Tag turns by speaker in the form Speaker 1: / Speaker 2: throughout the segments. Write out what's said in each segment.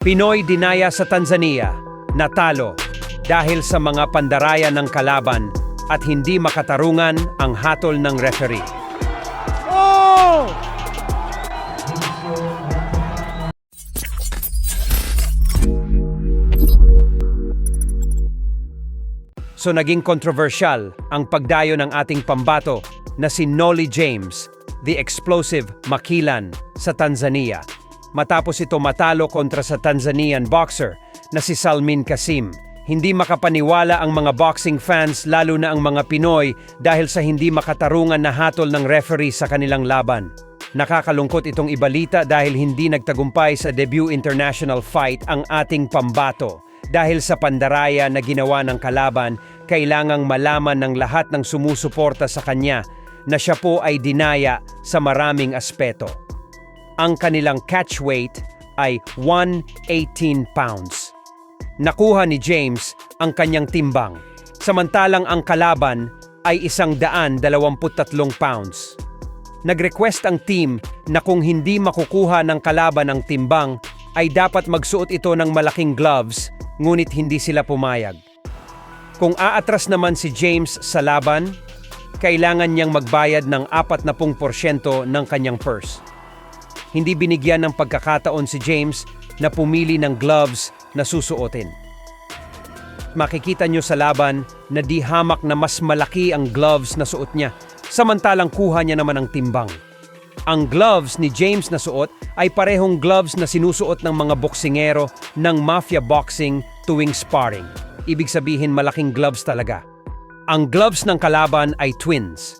Speaker 1: Pinoy dinaya sa Tanzania, natalo dahil sa mga pandaraya ng kalaban at hindi makatarungan ang hatol ng referee. So naging kontrobersyal ang pagdayo ng ating pambato na si Nolly James, the explosive Makilan sa Tanzania. Matapos ito matalo kontra sa Tanzanian boxer na si Salmin Kasim. Hindi makapaniwala ang mga boxing fans lalo na ang mga Pinoy dahil sa hindi makatarungan na hatol ng referee sa kanilang laban. Nakakalungkot itong ibalita dahil hindi nagtagumpay sa debut international fight ang ating pambato. Dahil sa pandaraya na ginawa ng kalaban, kailangang malaman ng lahat ng sumusuporta sa kanya na siya po ay dinaya sa maraming aspeto. Ang kanilang catch weight ay 118 pounds. Nakuha ni James ang kanyang timbang, samantalang ang kalaban ay isang daan dalawamput-tatlong pounds. Nag-request ang team na kung hindi makukuha ng kalaban ang timbang, ay dapat magsuot ito ng malaking gloves, ngunit hindi sila pumayag. Kung aatras naman si James sa laban, kailangan niyang magbayad ng 40% ng kanyang purse. Hindi binigyan ng pagkakataon si James na pumili ng gloves na susuotin. Makikita nyo sa laban na di hamak na mas malaki ang gloves na suot niya, samantalang kuha niya naman ang timbang. Ang gloves ni James na suot ay parehong gloves na sinusuot ng mga boksingero ng mafia boxing tuwing sparring. Ibig sabihin malaking gloves talaga. Ang gloves ng kalaban ay twins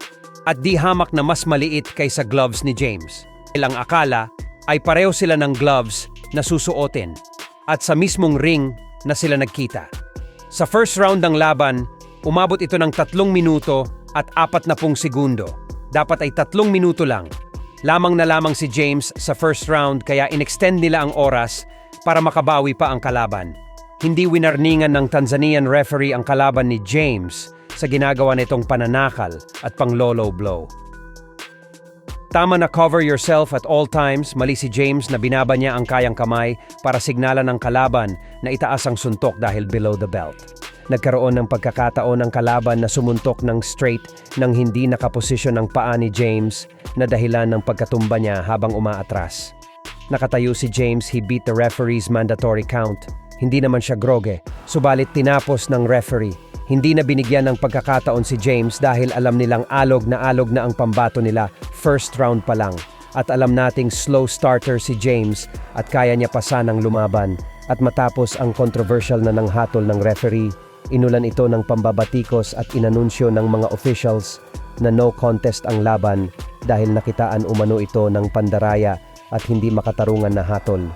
Speaker 1: at di hamak na mas maliit kaysa gloves ni James. Ilang akala ay pareho sila ng gloves na susuotin at sa mismong ring na sila nagkita. Sa first round ng laban, umabot ito ng tatlong minuto at apat na pung segundo. Dapat ay tatlong minuto lang. Lamang na lamang si James sa first round kaya inextend nila ang oras para makabawi pa ang kalaban. Hindi winarningan ng Tanzanian referee ang kalaban ni James sa ginagawa nitong pananakal at panglolo blow. Tama na cover yourself at all times, mali si James na binaba niya ang kayang kamay para signalan ng kalaban na itaas ang suntok dahil below the belt. Nagkaroon ng pagkakataon ng kalaban na sumuntok ng straight nang hindi nakaposisyon ang paa ni James na dahilan ng pagkatumba niya habang umaatras. Nakatayo si James, he beat the referee's mandatory count. Hindi naman siya groge, subalit tinapos ng referee. Hindi na binigyan ng pagkakataon si James dahil alam nilang alog na alog na ang pambato nila first round pa lang. At alam nating slow starter si James at kaya niya pa sanang lumaban. At matapos ang controversial na ng hatol ng referee, inulan ito ng pambabatikos at inanunsyo ng mga officials na no contest ang laban dahil nakitaan umano ito ng pandaraya at hindi makatarungan na hatol.